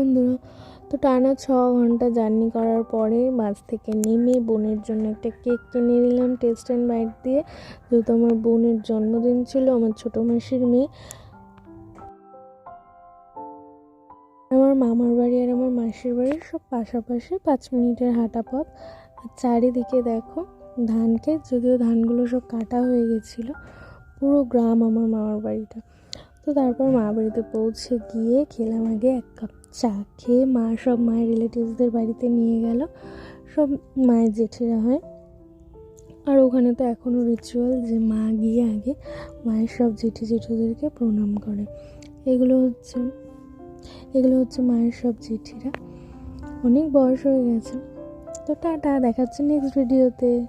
বন্ধুরা। তো টানা ছ ঘণ্টা জার্নি করার পরে বাস থেকে নেমে বোনের জন্য একটা কেক কিনে নিলাম, টেস্ট অ্যান্ড বাইট দিয়ে। যেহেতু আমার বোনের জন্মদিন ছিল, আমার ছোটো মাসির মেয়ে। আমার মামার বাড়ি আর আমার মাসির বাড়ি সব পাশাপাশি পাঁচ মিনিটের হাঁটা পথ। চারিদিকে দেখো ধান ক্ষেত যদিও ধানগুলো সব কাটা হয়ে গেছিল, পুরো গ্রাম আমার মামার বাড়িটা। তো তারপর মা বাড়িতে পৌঁছে গিয়ে খেলাম আগে এক কাপ চা খেয়ে মা সব মায়ের রিলেটিভসদের বাড়িতে নিয়ে গেল। সব মায়ের জেঠিরা হয়। আর ওখানে তো এখনও রিচুয়াল যে মা গিয়ে আগে মায়ের সব জেঠি জেঠুদেরকে প্রণাম করে। এগুলো হচ্ছে এগুলো হচ্ছে মায়ের সব জেঠিরা। অনেক বয়স হয়ে গেছে। তো টাটা, দেখাচ্ছে নেক্সট ভিডিওতে